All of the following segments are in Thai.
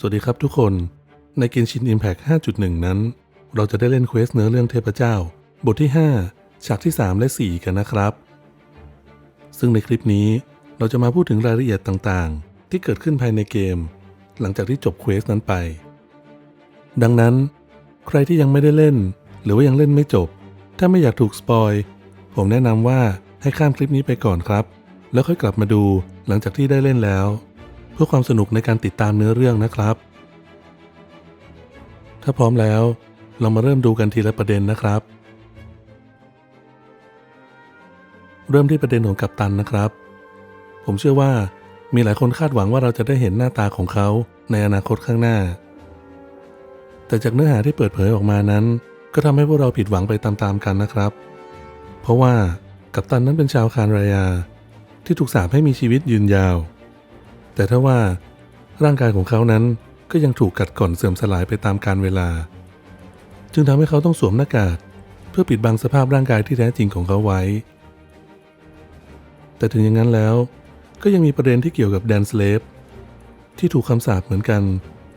สวัสดีครับทุกคน ในเกมชิน Impact 5.1 นั้น เราจะได้เล่นเควสเนื้อเรื่องเทพเจ้า บทที่ 5 ฉากที่ 3 และ 4 กันนะครับ ซึ่งในคลิปนี้เราจะมาพูดถึงรายละเอียดต่างๆ ที่เกิดขึ้นภายในเกม หลังจากที่จบเควสนั้นไป ดังนั้น ใครที่ยังไม่ได้เล่น หรือว่ายังเล่นไม่จบ ถ้าไม่อยากถูกสปอยผมแนะนำว่าให้ข้ามคลิปนี้ไปก่อนครับ แล้วค่อยกลับมาดูหลังจากที่ได้เล่นแล้ว เพื่อความสนุกในการติดตามเนื้อเรื่องนะครับ ถ้าพร้อมแล้ว เรามาเริ่มดูกันทีละประเด็นนะครับ เริ่มที่ประเด็นของกัปตันนะครับ ผมเชื่อว่ามีหลายคนคาดหวังว่าเราจะได้เห็นหน้าตาของเขาในอนาคตข้างหน้า แต่จากเนื้อหาที่เปิดเผยออกมานั้น ก็ทำให้พวกเราผิดหวังไปตามๆกันนะครับ เพราะว่ากัปตันนั้นเป็นชาวคานรายา ที่ถูกสาปให้มีชีวิตยืนยาว แต่ถ้าว่าร่างกายของเขานั้นก็ยังถูกกัดก่อนเสื่อมสลายไปตามกาลเวลา จึงทำให้เขาต้องสวมหน้ากากเพื่อปิดบังสภาพร่างกายที่แท้จริงของเขาไว้ แต่ถึงอย่างนั้นแล้วก็ยังมีประเด็นที่เกี่ยวกับแดนสเลฟที่ถูกคำสาปเหมือนกัน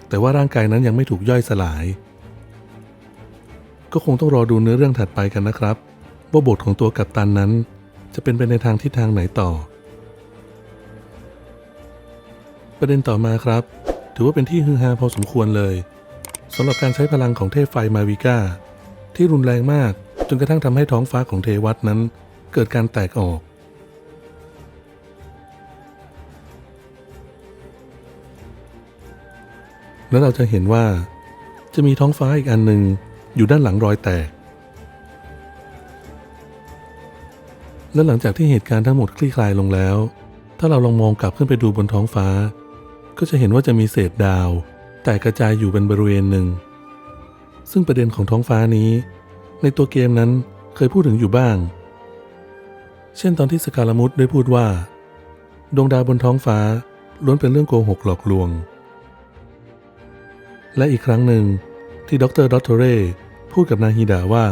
แต่ว่าร่างกายนั้นยังไม่ถูกย่อยสลาย ก็คงต้องรอดูเนื้อเรื่องถัดไปกันนะครับ ว่าบทของตัวกัปตันนั้น จะเป็นไปในทางทิศทางไหนต่อ ประเด็นต่อมาครับ ถือว่าเป็นที่ฮือฮาพอสมควรเลยสำหรับการใช้พลังของเทพไฟมาวิก้าที่รุนแรงมากจนกระทั่งทำให้ท้องฟ้าของเทวัตนั้น เกิดการแตกออก แล้วเราจะเห็นว่า จะมีท้องฟ้าอีกอันหนึ่งอยู่ด้านหลังรอยแตก และหลังจากที่เหตุการณ์ทั้งหมดคลี่คลายลงแล้ว ถ้าเราลองมองกลับขึ้นไปดูบนท้องฟ้า ก็จะเห็นว่าจะมีเศษดาวแตกกระจายอยู่เป็นบริเวณหนึ่ง ซึ่งประเด็นของท้องฟ้านี้ ในตัวเกมนั้นเคยพูดถึงอยู่บ้าง เช่นตอนที่สกาลามุดได้พูดว่า ดวงดาวบนท้องฟ้าล้วนเป็นเรื่องโกหกหลอกลวง และอีกครั้งหนึ่งที่ดรดอตเทเร่พูดกับนาฮิดาว่า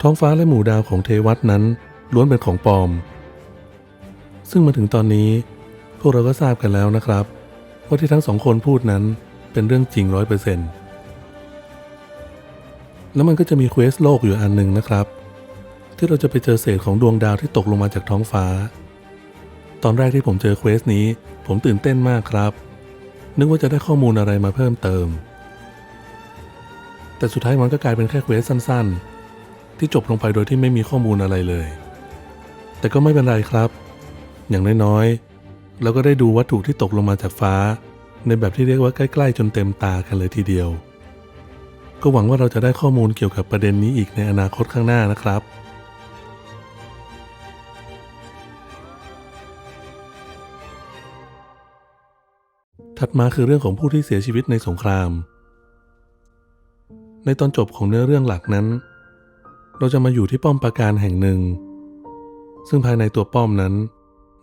ท้องฟ้าและหมู่ดาวของเทวัตนั้นล้วนเป็นของปลอม ซึ่งมาถึงตอนนี้พวกเราก็ทราบกันแล้วนะครับ ว่าที่ทั้งสองคนพูดนั้นเป็นเรื่องจริงร้อยเปอร์เซ็นต์แล้วมันก็จะมีเควสโลกอยู่อันหนึ่งนะครับ ที่เราจะไปเจอเศษของดวงดาวที่ตกลงมาจากท้องฟ้า ตอนแรกที่ผมเจอเควสนี้ ผมตื่นเต้นมากครับ นึกว่าจะได้ข้อมูลอะไรมาเพิ่มเติม แต่สุดท้ายมันก็กลายเป็นแค่เควสสั้นๆ ที่จบลงไปโดยที่ไม่มีข้อมูลอะไรเลย แต่ก็ไม่เป็นไรครับ อย่างน้อยๆ เราก็ได้ดูวัตถุที่ตกลงมาจากฟ้า ในแบบที่เรียกว่าใกล้ๆ จนเต็มตากันเลยทีเดียว ก็หวังว่าเราจะได้ข้อมูลเกี่ยวกับประเด็นนี้อีกในอนาคตข้างหน้านะครับถัดมาคือเรื่องของผู้ที่เสียชีวิตในสงคราม ในตอนจบของเนื้อเรื่องหลักนั้น เราจะมาอยู่ที่ป้อมปราการแห่งหนึ่ง ซึ่งภายในตัวป้อมนั้น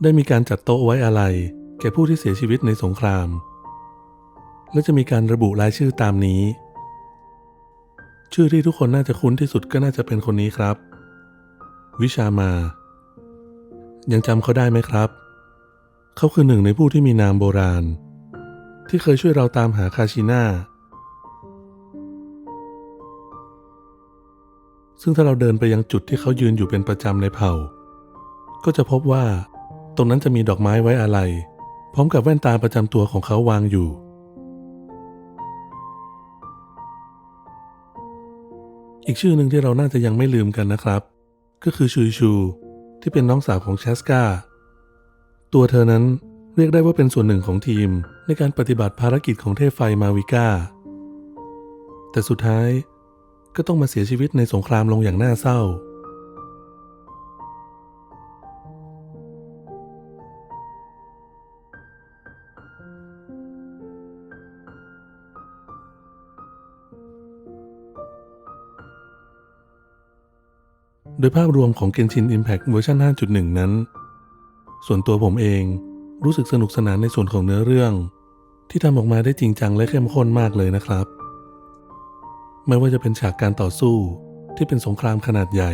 ได้มีการจัดโต๊ะไว้อาลัยแก่ผู้ที่เสียชีวิตในสงคราม และจะมีการระบุรายชื่อตามนี้ ชื่อที่ทุกคนน่าจะคุ้นที่สุดก็น่าจะเป็นคนนี้ครับ วิชามา ยังจำเขาได้ไหมครับ เขาคือหนึ่งในผู้ที่มีนามโบราณ ที่เคยช่วยเราตามหาคาชิน่าซึ่งถ้าเราเดินไปยังจุดที่เขายืนอยู่เป็นประจำในเผ่า ก็จะพบว่า ตรงนั้นจะมีดอกไม้ไว้อาลัยพร้อมกับแว่นตาประจำตัวของเขาวางอยู่ อีกชื่อหนึ่งที่เราน่าจะยังไม่ลืมกันนะครับ ก็คือชูชู ที่เป็นน้องสาวของเชสกาตัวเธอนั้นเรียกได้ว่าเป็นส่วนหนึ่งของทีมในการปฏิบัติภารกิจของเทพไฟมาวิก้า แต่สุดท้ายก็ต้องมาเสียชีวิตในสงครามลงอย่างน่าเศร้า โดยภาพรวมของ Genshin Impact เวอร์ชัน5.1 นั้น ส่วนตัวผมเองรู้สึกสนุกสนานในส่วนของเนื้อเรื่อง ที่ทำออกมาได้จริงจังและเข้มข้นมากเลยนะครับ ไม่ว่าจะเป็นฉากการต่อสู้ที่เป็นสงครามขนาดใหญ่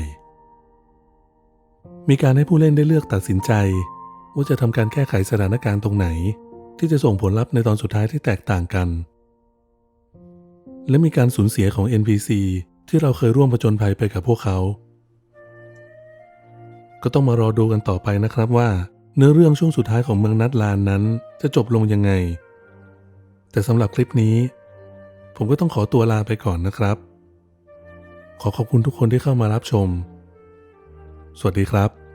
มีการให้ผู้เล่นได้เลือกตัดสินใจ ว่าจะทำการแก้ไขสถานการณ์ตรงไหน ที่จะส่งผลลัพธ์ในตอนสุดท้ายที่แตกต่างกัน และมีการสูญเสียของ NPC ที่เราเคยร่วมผจญภัยไปกับพวกเขา ก็ต้องมารอดูกันต่อไปนะครับว่า เนื้อเรื่องช่วงสุดท้ายของเมืองนัดลานนั้น จะจบลงยังไง แต่สำหรับคลิปนี้ ผมก็ต้องขอตัวลาไปก่อนนะครับ ขอขอบคุณทุกคนที่เข้ามารับชม สวัสดีครับ